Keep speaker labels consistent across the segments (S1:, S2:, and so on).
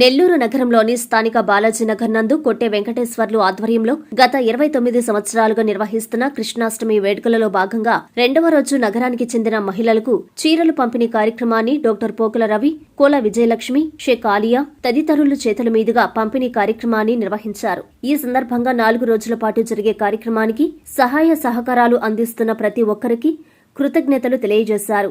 S1: నెల్లూరు నగరంలోని స్థానిక బాలాజీ నగర్ నందు కొట్టే వెంకటేశ్వర్లు ఆధ్వర్యంలో గత ఇరవై తొమ్మిది సంవత్సరాలుగా నిర్వహిస్తున్న కృష్ణాష్టమి వేడుకలలో భాగంగా రెండవ రోజు నగరానికి చెందిన మహిళలకు చీరలు పంపిణీ కార్యక్రమాన్ని డాక్టర్ పోకుల రవి కోల విజయలక్ష్మి షేక్ ఆలియా తదితరులు చేతుల మీదుగా పంపిణీ కార్యక్రమాన్ని నిర్వహించారు. ఈ సందర్భంగా నాలుగు రోజుల పాటు జరిగే కార్యక్రమానికి సహాయ సహకారాలు అందిస్తున్న ప్రతి ఒక్కరికి కృతజ్ఞతలు తెలియజేశారు.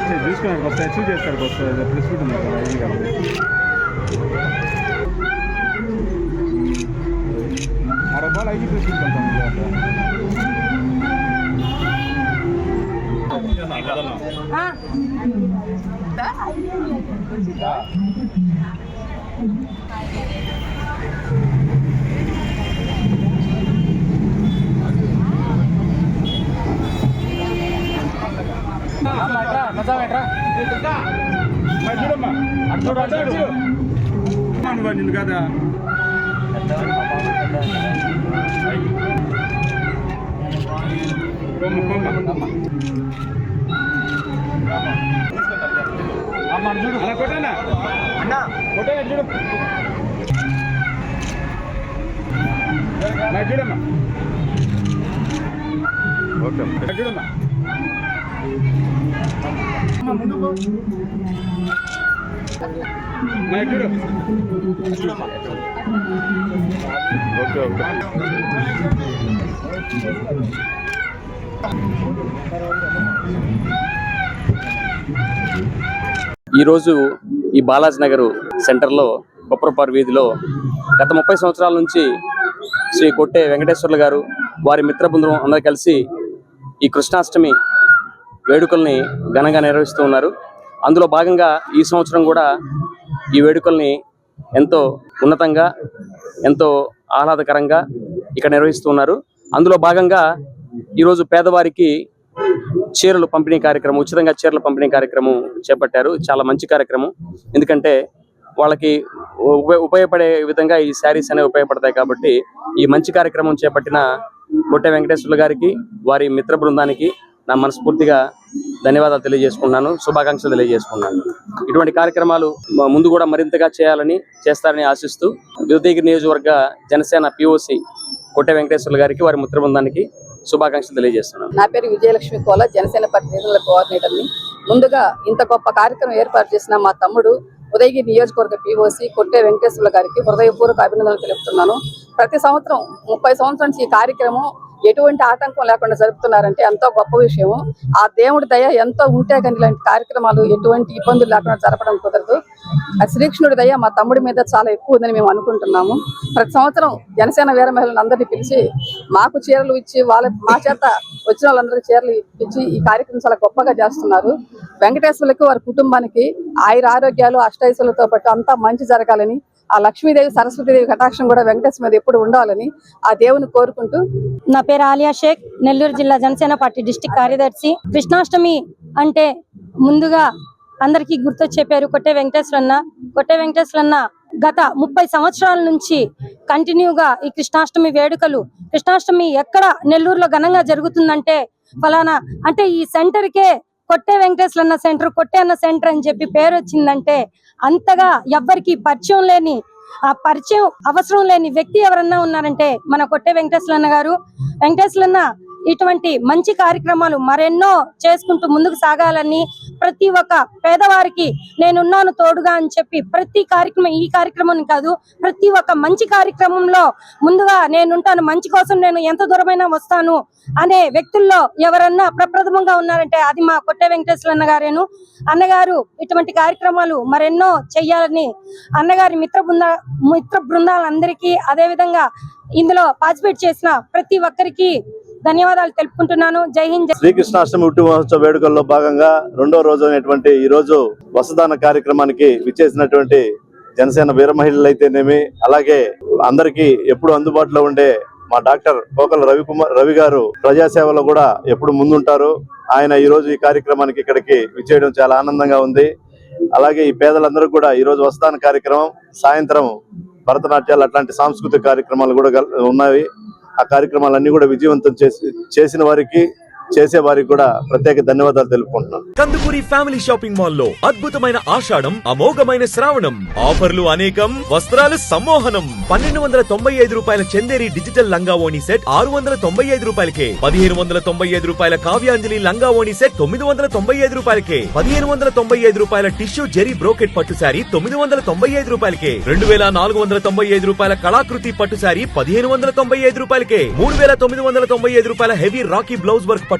S2: చూసుకున్నాడు ఫస్ట్ అచీవ్ చేస్తాడు ప్రెస్ మీట్ ఉంది కదా. ఇది కాబట్టి ఆ రూపాయలు అయ్యి ప్రెస్ మీట్ వెళ్తాం చూడమ్మా అటు చూడు అటు చూడు నువ్వు నిన్ను కదా చూడు అలా కొట్టనా అన్న కొట్టే చూడు? చూడమ్మా ఓకే చూడమ్మా? ఓకే ఓకే
S3: ఈరోజు ఈ బాలాజీ నగర్ సెంటర్లో కొప్పరపారు వీధిలో గత ముప్పై సంవత్సరాల నుంచి శ్రీ కొట్టే వెంకటేశ్వర్లు గారు వారి మిత్ర బృందం అందరూ కలిసి ఈ కృష్ణాష్టమి వేడుకల్ని ఘనంగా నిర్వహిస్తూ ఉన్నారు. అందులో భాగంగా ఈ సంవత్సరం కూడా ఈ వేడుకల్ని ఎంతో ఉన్నతంగా ఎంతో ఆహ్లాదకరంగా ఇక్కడ నిర్వహిస్తూ ఉన్నారు. అందులో భాగంగా ఈరోజు పేదవారికి చీరలు పంపిణీ కార్యక్రమం ఉచితంగా చీరల పంపిణీ కార్యక్రమం చేపట్టారు. చాలా మంచి కార్యక్రమం. ఎందుకంటే వాళ్ళకి ఉపయోగపడే విధంగా ఈ శారీస్ అనేవి ఉపయోగపడతాయి కాబట్టి ఈ మంచి కార్యక్రమం చేపట్టిన కొట్టె వెంకటేశ్వర్లు గారికి వారి మిత్ర బృందానికి నా మనస్ఫూర్తిగా ధన్యవాదాలు తెలియజేసుకున్నాను శుభాకాంక్షలు తెలియజేసుకున్నాను ఇటువంటి కార్యక్రమాలు ముందు కూడా మరింతగా చేయాలని చేస్తారని ఆశిస్తూ ఉదయగిరి నియోజకవర్గ జనసేన పిఓసి కొట్టె వెంకటేశ్వర్లు గారికి వారి మిత్ర బృందానికి శుభాకాంక్షలు తెలియజేస్తున్నాను.
S4: నా పేరు విజయలక్ష్మి కోల జనసేన పార్టీ నిధుల కోఆర్డినేటర్ని. ముందుగా ఇంత గొప్ప కార్యక్రమం ఏర్పాటు చేసిన మా తమ్ముడు ఉదయగిరి నియోజకవర్గ పీఓసి కొట్టే వెంకటేశ్వర్ల గారికి హృదయపూర్వక అభినందనలు తెలుపుతున్నాను. ప్రతి సంవత్సరం ముప్పై సంవత్సరం నుంచి ఈ కార్యక్రమం ఎటువంటి ఆటంకం లేకుండా జరుపుతున్నారంటే ఎంతో గొప్ప విషయం ఆ దేవుడి దయ ఎంతో ఉంటే కానీ ఇలాంటి కార్యక్రమాలు ఎటువంటి ఇబ్బందులు లేకుండా జరపడం కుదరదు. శ్రీకృష్ణుడి దయ మా తమ్ముడి మీద చాలా ఎక్కువ ఉందని మేము అనుకుంటున్నాము. ప్రతి సంవత్సరం జనసేన వీర మహిళలను అందరినీ పిలిచి మాకు చీరలు ఇచ్చి వాళ్ళ మా చేత వచ్చిన వాళ్ళందరికీ చీరలు ఇచ్చి ఈ కార్యక్రమం చాలా గొప్పగా చేస్తున్నారు. వెంకటేశ్వరులకు వారి కుటుంబానికి ఆయుర ఆరోగ్యాలు అష్టైశ్వరులతో పాటు అంతా మంచి జరగాలని ఆ లక్ష్మీదేవి సరస్వతీదేవి కటాక్షం కూడా వెంకటేశ్వర మీద ఎప్పుడు ఉండాలని ఆ దేవుని కోరుకుంటూ
S5: నా పేరు ఆలియా షేక్ నెల్లూరు జిల్లా జనసేన పార్టీ డిస్టిక్ కార్యదర్శి. కృష్ణాష్టమి అంటే ముందుగా అందరికీ గుర్తొచ్చే పేరు కొట్టే వెంకటేశ్వరన్న. కొట్టే వెంకటేశ్వరన్న గత ముప్పై సంవత్సరాల నుంచి కంటిన్యూగా ఈ కృష్ణాష్టమి వేడుకలు కృష్ణాష్టమి ఎక్కడ నెల్లూరులో ఘనంగా జరుగుతుందంటే ఫలానా అంటే ఈ సెంటర్కే కొట్టే వెంకటేశ్వరన్న సెంటర్ కొట్టే అన్న సెంటర్ అని చెప్పి పేరు వచ్చిందంటే అంతగా ఎవ్వరికి పరిచయం లేని ఆ పరిచయం అవసరం లేని వ్యక్తి ఎవరన్నా ఉన్నారంటే మన కొట్టే వెంకటేశ్వరన్న గారు. వెంకటేశ్వరన్న ఇటువంటి మంచి కార్యక్రమాలు మరెన్నో చేసుకుంటూ ముందుకు సాగాలని ప్రతి ఒక్క పేదవారికి నేనున్నాను తోడుగా అని చెప్పి ప్రతి కార్యక్రమం ఈ కార్యక్రమం కాదు ప్రతి ఒక్క మంచి కార్యక్రమంలో ముందుగా నేనుంటాను మంచి కోసం నేను ఎంత దూరమైనా వస్తాను అనే వ్యక్తుల్లో ఎవరన్నా ప్రప్రథమంగా ఉన్నారంటే అది మా కొట్టే వెంకటేశ్వర అన్న గారేను. అన్నగారు ఇటువంటి కార్యక్రమాలు మరెన్నో చెయ్యాలని అన్నగారి మిత్ర బృంద మిత్ర బృందాలందరికీ అదే విధంగా ఇందులో పార్టిసిపేట్ చేసిన ప్రతి ఒక్కరికి ధన్యవాదాలు తెలుపుకుంటున్నాను. జై హింద్
S6: శ్రీకృష్ణాష్టమి ఉట్టి మహోత్సవ వేడుకల్లో భాగంగా రెండో రోజు అయినటువంటి ఈ రోజు వసదాన కార్యక్రమానికి విచ్చేసినటువంటి జనసేన వీర మహిళలు అయితేనేమి అలాగే అందరికీ ఎప్పుడు అందుబాటులో ఉండే మా డాక్టర్ కోకల రవికుమార్ రవి గారు ప్రజాసేవలో కూడా ఎప్పుడు ముందుంటారు. ఆయన ఈ రోజు ఈ కార్యక్రమానికి ఇక్కడికి విచ్చేయడం చాలా ఆనందంగా ఉంది. అలాగే ఈ పేదలందరూ కూడా ఈ రోజు వస్తాన కార్యక్రమం సాయంత్రం భరతనాట్యాలు అట్లాంటి సాంస్కృతిక కార్యక్రమాలు కూడా ఉన్నాయి. ఆ కార్యక్రమాలన్నీ కూడా విజయవంతం చేసి చేసిన వారికి చేసే వారికి కూడా ప్రత్యేక ధన్యవాదాలు తెలుపుకుంటున్నాను.
S7: కందుకూరి ఫ్యామిలీ షాపింగ్ మాల్లో అద్భుతమైన ఆషాఢం అమోఘమైన శ్రావణం. ఆఫర్లు అనేకం వస్త్రాలు సమ్మోహనం. పన్నెండు వందల తొంభై ఐదు రూపాయల చందేరి డిజిటల్ లంగా ఓణి సెట్ ఆరు వందల తొంభై ఐదు రూపాయలకే. పదిహేను వందల తొంభై ఐదు రూపాయల కావ్యాంజలి లంగా ఓణి సెట్ తొమ్మిది వందల తొంభై ఐదు రూపాయలకే. పదిహేను వందల తొంభై ఐదు రూపాయల టిష్యూ జెరీ బ్రోకెట్ పట్టు శారీ తొమ్మిది వందల తొంభై ఐదు రూపాయలకే. రెండు వేల నాలుగు వందల తొంభై ఐదు రూపాయల కళాకృతి పట్టు శారీ పదిహేను వందల తొంభై ఐదు రూపాయలకే. మూడు వేల తొమ్మిది వందల తొంభై ఐదు రూపాయల హెవీ రాకీ బ్లౌజ్ వర్క్ పట్టు